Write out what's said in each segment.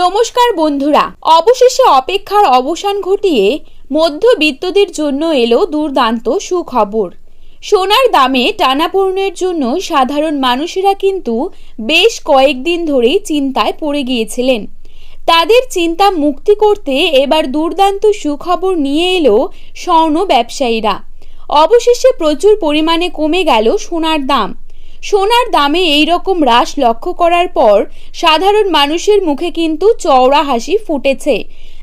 নমস্কার বন্ধুরা, অবশেষে অপেক্ষার অবসান ঘটিয়ে মধ্যবিত্তদের জন্য এলো দুর্দান্ত সুখবর। সোনার দামে টানাপোড়েনের জন্য সাধারণ মানুষেরা কিন্তু বেশ কয়েকদিন ধরেই চিন্তায় পড়ে গিয়েছিলেন। তাদের চিন্তা মুক্তি করতে এবার দুর্দান্ত সুখবর নিয়ে এলো স্বর্ণ ব্যবসায়ীরা। অবশেষে প্রচুর পরিমাণে কমে গেল সোনার দাম। সোনার দামে এই রকম হ্রাস লক্ষ্য করার পর সাধারণ মানুষের মুখে কিন্তু চওড়া হাসি ফুটেছে।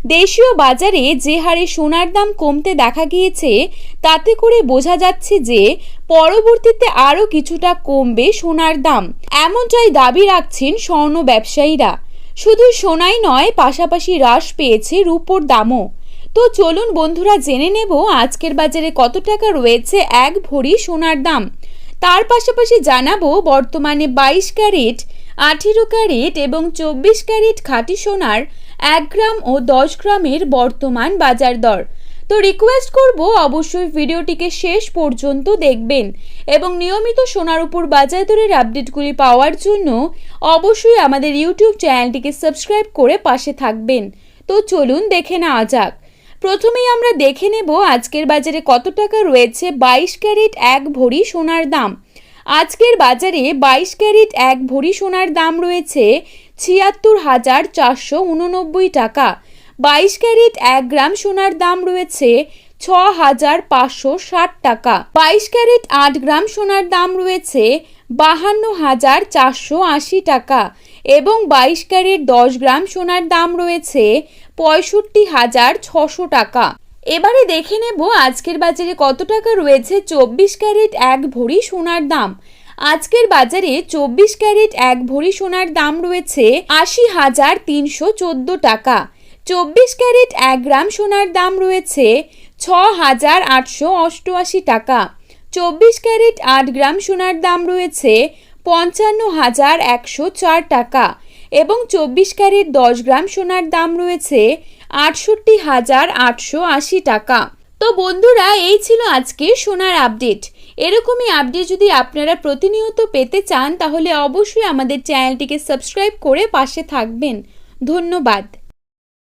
দেশীয় বাজারে যে হারে সোনার দাম কমতে দেখা গিয়েছে, তাতে করে বোঝা যাচ্ছে যে পরবর্তীতে আরও কিছুটা কমবে সোনার দাম। এমনটাই দাবি রাখছেন স্বর্ণ ব্যবসায়ীরা। শুধু সোনাই নয়, পাশাপাশি হ্রাস পেয়েছে রূপোর দামও। তো চলুন বন্ধুরা, জেনে নেব আজকের বাজারে কত টাকা রয়েছে এক ভরি সোনার দাম। তার পাশাপাশি জানাব বর্তমানে বাইশ ক্যারেট, আঠেরো ক্যারেট এবং চব্বিশ ক্যারেট খাঁটি সোনার এক গ্রাম ও দশ গ্রামের বর্তমান বাজার দর। তো রিকোয়েস্ট করব অবশ্যই ভিডিওটিকে শেষ পর্যন্ত দেখবেন এবং নিয়মিত সোনার উপর বাজার দরের আপডেটগুলি পাওয়ার জন্য অবশ্যই আমাদের ইউটিউব চ্যানেলটিকে সাবস্ক্রাইব করে পাশে থাকবেন। তো চলুন দেখে নেওয়া যাক। প্রথমেই আমরা দেখে নেব আজকের বাজারে কত টাকা রয়েছে বাইশ ক্যারেট এক ভরি সোনার দাম। আজকের বাজারে বাইশ ক্যারেট এক ভরি সোনার দাম রয়েছে ছিয়াত্তর হাজার চারশো উননব্বই টাকা। বাইশ ক্যারেট এক গ্রাম সোনার দাম রয়েছে ছ হাজার পাঁচশো ষাট টাকা। বাইশ ক্যারেট আট গ্রাম সোনার দাম রয়েছে বাহান্ন হাজার চারশো আশি টাকা। এবং বাইশ ক্যারেট দশ গ্রাম সোনার দাম রয়েছে পঁয়ষট্টি হাজার ছশো টাকা। এবারে দেখে নেব আজকের বাজারে কত টাকা রয়েছে চব্বিশ ক্যারেট এক ভরি সোনার দাম। আজকের বাজারে চব্বিশ ক্যারেট এক ভরি সোনার দাম রয়েছে আশি হাজার তিনশো চোদ্দ টাকা। চব্বিশ ক্যারেট এক গ্রাম সোনার দাম রয়েছে ছ হাজার আটশো অষ্টআশি টাকা। চব্বিশ ক্যারেট আট গ্রাম সোনার দাম রয়েছে পঞ্চান্ন হাজার একশো চার টাকা এবং চব্বিশ ক্যারেট দশ গ্রাম সোনার দাম রয়েছে আটষট্টি হাজার আটশো আশি টাকা। তো বন্ধুরা, এই ছিল আজকে সোনার আপডেট। এরকমই আপডেট যদি আপনারা প্রতিনিয়ত পেতে চান, তাহলে অবশ্যই আমাদের চ্যানেলটিকে সাবস্ক্রাইব করে পাশে থাকবেন। ধন্যবাদ।